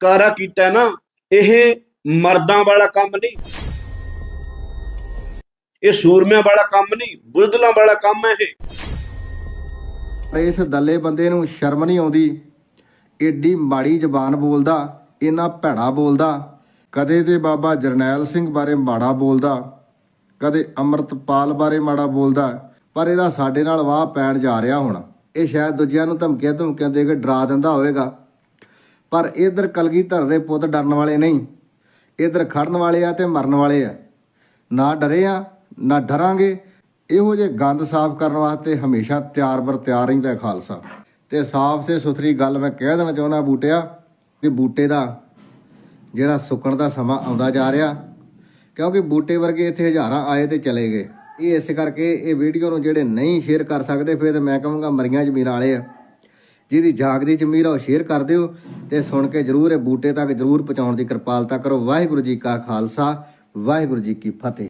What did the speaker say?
ਕਾਰਾ ਕੀਤਾ ਨਾ, ਇਹ ਮਰਦਾਂ ਵਾਲਾ ਕੰਮ ਨਹੀਂ। ਇਹ ਸੂਰਮਿਆਂ ਵਾਲਾ ਕੰਮ ਨਹੀਂ ਬੁਜ਼ਦਲਾਂ ਵਾਲਾ ਕੰਮ ਹੈ ਇਹ। ਇਸ ਦੱਲੇ ਬੰਦੇ ਨੂੰ ਸ਼ਰਮ ਨਹੀਂ ਆਉਂਦੀ। ਏਡੀ ਮਾੜੀ ਜ਼ਬਾਨ ਬੋਲਦਾ, ਇੰਨਾ ਭੈੜਾ ਬੋਲਦਾ। ਕਦੇ ਤੇ ਬਾਬਾ ਜਰਨੈਲ ਸਿੰਘ ਬਾਰੇ ਮਾੜਾ ਬੋਲਦਾ, ਕਦੇ ਅੰਮ੍ਰਿਤਪਾਲ ਬਾਰੇ ਮਾੜਾ ਬੋਲਦਾ, ਪਰ ਇਹਦਾ ਸਾਡੇ ਨਾਲ ਵਾਹ ਪੈਣ ਜਾ ਰਿਹਾ ਹੁਣ। ਇਹ ਸ਼ਾਇਦ ਦੂਜਿਆਂ ਨੂੰ ਧਮਕੀਆਂ ਧਮਕੀਆਂ ਦੇ ਕੇ ਡਰਾ ਦਿੰਦਾ ਹੋਵੇਗਾ। ਪਰ ਇਧਰ ਕਲਗੀਧਰ ਦੇ ਪੁੱਤ ਡਰਨ ਵਾਲੇ ਨਹੀਂ, ਇਧਰ ਖੜਨ ਵਾਲੇ ਆ ਤੇ ਮਰਨ ਵਾਲੇ ਆ। ਨਾ ਡਰੇ ਆ, ਨਾ ਡਰਾਂਗੇ, ਇਹੋ ਜੇ ਗੰਦ ਸਾਫ਼ ਕਰਨ ਵਾਸਤੇ ਹਮੇਸ਼ਾ ਤਿਆਰ ਬਰ ਤਿਆਰ ਰਹਿੰਦਾ ਖਾਲਸਾ। ਤੇ ਸਾਫ਼ ਤੇ ਸੁਥਰੀ ਗੱਲ ਮੈਂ ਕਹਿ ਦੇਣਾ ਚਾਹੁੰਦਾ ਬੂਟਿਆ, ਕਿ ਬੂਟੇ ਦਾ ਜਿਹੜਾ ਸੁੱਕਣ ਦਾ ਸਮਾਂ ਆਉਂਦਾ ਜਾ ਰਿਹਾ, ਕਿਉਂਕਿ ਬੂਟੇ ਵਰਗੇ ਇੱਥੇ ਹਜ਼ਾਰਾਂ ਆਏ ਤੇ ਚਲੇ ਗਏ। ਇਹ ਇਸ ਕਰਕੇ ਇਹ ਵੀਡੀਓ ਨੂੰ ਜਿਹੜੇ ਨਹੀਂ ਸ਼ੇਅਰ ਕਰ ਸਕਦੇ, ਫਿਰ ਤੇ ਮੈਂ ਕਹਾਂਗਾ ਮਰੀਆਂ ਜ਼ਮੀਰਾਂ ਵਾਲੇ ਆ। ਜਿਹਦੀ ਜਾਗਦੀ ਜ਼ਮੀਰ ਆ ਉਹ ਸ਼ੇਅਰ ਕਰ ਦਿਓ। ਤੇ ਸੁਣ ਕੇ ਜਰੂਰ ਇਹ ਬੂਟੇ ਤੱਕ ਜਰੂਰ ਪਹੁੰਚਾਉਣ ਦੀ ਕਿਰਪਾਲਤਾ ਕਰੋ। ਵਾਹਿਗੁਰੂ ਜੀ ਕਾ ਖਾਲਸਾ, ਵਾਹਿਗੁਰੂ ਜੀ ਕੀ ਫਤਿਹ।